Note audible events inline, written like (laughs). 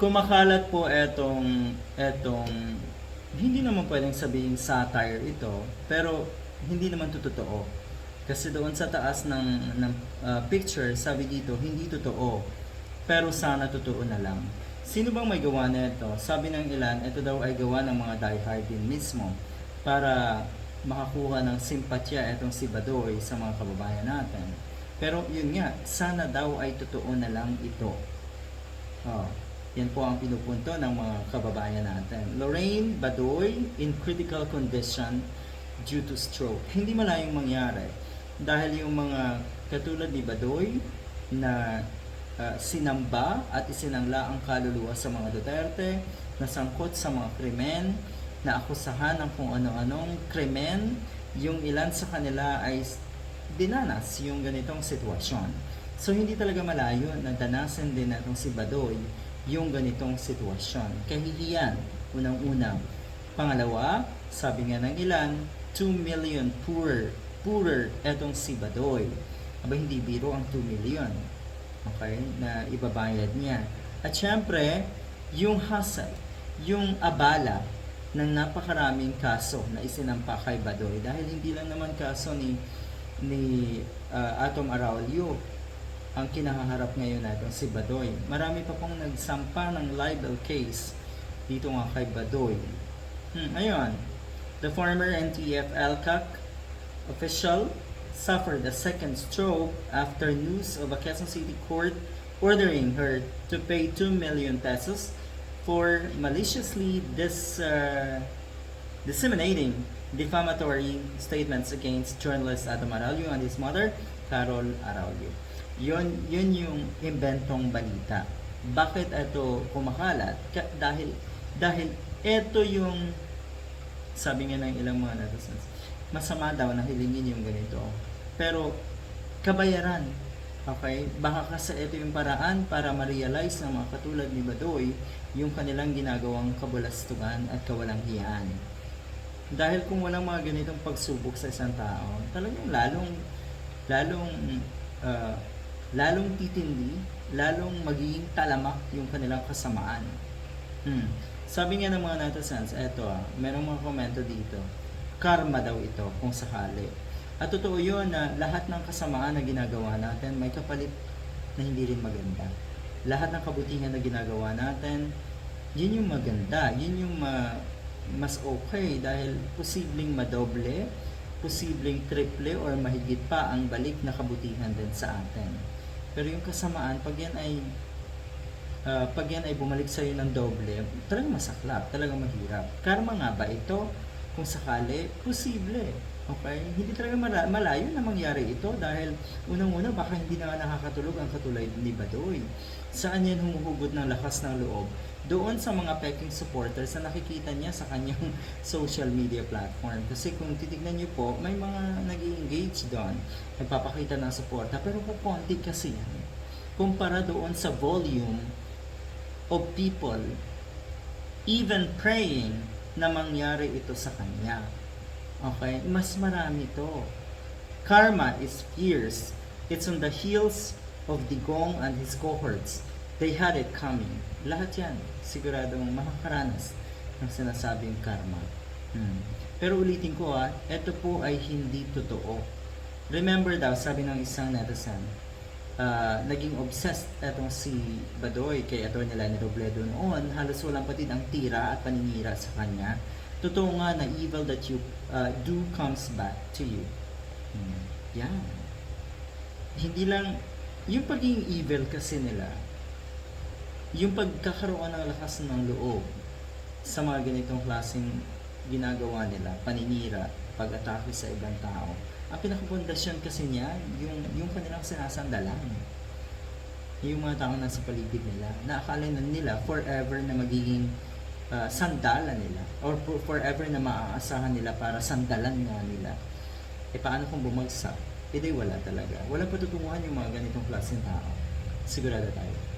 kumakalat po etong etong hindi naman pwedeng sabihin satire ito, pero hindi naman to totoo. Kasi doon sa taas ng, ng uh, picture, sabi dito, hindi totoo. Pero sana totoo na lang. Sino bang may gawa nito? Sabi ng ilan, ito daw ay gawa ng mga diehard din mismo para makakuha ng simpatya itong si Badoy sa mga kababayan natin. Pero yun nga, sana daw ay totoo na lang ito. Oh, yan po ang pinupunto ng mga kababayan natin. Lorraine Badoy in critical condition due to stroke. Hindi malayong mangyari dahil yung mga katulad ni Badoy na uh, sinamba at isinangla ang kaluluwa sa mga Duterte, nasangkot sa mga krimen, na akusahan ng kung ano-anong krimen, yung ilan sa kanila ay dinanas yung ganitong sitwasyon. So hindi talaga malayo na danasin din natong si Badoy yung ganitong sitwasyon. Kahihiyan, unang-unang. Pangalawa, sabi nga ng ilan, 2 million poorer, poorer etong si Badoy. Aba hindi biro ang 2 million. Okay? Na ibabayad niya. At syempre, yung hassle, yung abala ng napakaraming kaso na isinampa kay Badoy dahil hindi lang naman kaso ni ni uh, Atom Araulio ang kinaharap ngayon natin si Badoy. Marami pa pong nagsampa ng libel case dito nga kay Badoy. Hmm, ayun. The former NTF LCAC official suffered a second stroke after news of a Quezon City court ordering her to pay 2 million pesos for maliciously dis, uh, disseminating defamatory statements against journalist Adam Araulio and his mother, Carol Araulio. Yun, yun yung inventong balita. Bakit ito kumakalat? Ka- dahil, dahil ito yung, sabi nga ng ilang mga netizens, masama daw na hilingin yung ganito. Pero, kabayaran. Okay? Baka kasi ito yung paraan para ma-realize ng mga katulad ni Badoy yung kanilang ginagawang kabulastugan at kawalang hiyaan. Dahil kung walang mga ganitong pagsubok sa isang tao, talagang lalong lalong uh, lalong titindi, lalong magiging talamak yung kanilang kasamaan. Hmm. Sabi nga ng mga netizens, eto ah, merong mga komento dito, karma daw ito kung sakali. At totoo yun na lahat ng kasamaan na ginagawa natin may kapalit na hindi rin maganda. Lahat ng kabutihan na ginagawa natin, yun yung maganda, yun yung ma- mas okay dahil posibleng madoble, posibleng triple or mahigit pa ang balik na kabutihan din sa atin. Pero yung kasamaan, pag yan ay uh, pag yan ay bumalik sa iyo ng doble, talagang masaklap, talagang mahirap. Karma nga ba ito? Kung sakali, posible. Okay? Hindi talaga mala- malayo na mangyari ito dahil unang-una baka hindi na nakakatulog ang katulad ni Badoy. Saan yan humuhugot ng lakas ng loob? Doon sa mga peking supporters na nakikita niya sa kanyang (laughs) social media platform. Kasi kung titignan niyo po, may mga nag engage doon. Nagpapakita ng suporta. Pero kung konti kasi yan. Kumpara doon sa volume of people even praying na mangyari ito sa kanya. Okay? Mas marami to. Karma is fierce. It's on the heels of Digong and his cohorts. They had it coming. Lahat yan, siguradong makakaranas ng sinasabing karma. Hmm. Pero ulitin ko ha, ito po ay hindi totoo. Remember daw, sabi ng isang netizen, uh, naging obsessed etong si Badoy kay Atty. Lenny Robledo noon, halos walang patid ang tira at paninira sa kanya. Totoo nga na evil that you uh, do comes back to you. Hmm. Yan. Hindi lang, yung pagiging evil kasi nila, yung pagkakaroon ng lakas ng loob sa mga ganitong klaseng ginagawa nila, paninira, pag-atake sa ibang tao, ang pinakapundasyon kasi niya, yung, yung kanilang sinasandalan. Yung mga tao nasa paligid nila, na akala na nila forever na magiging uh, sandalan nila or for, forever na maaasahan nila para sandalan nga nila. E paano kung bumagsak? E wala talaga. Walang patutunguhan yung mga ganitong klaseng tao. Sigurado tayo.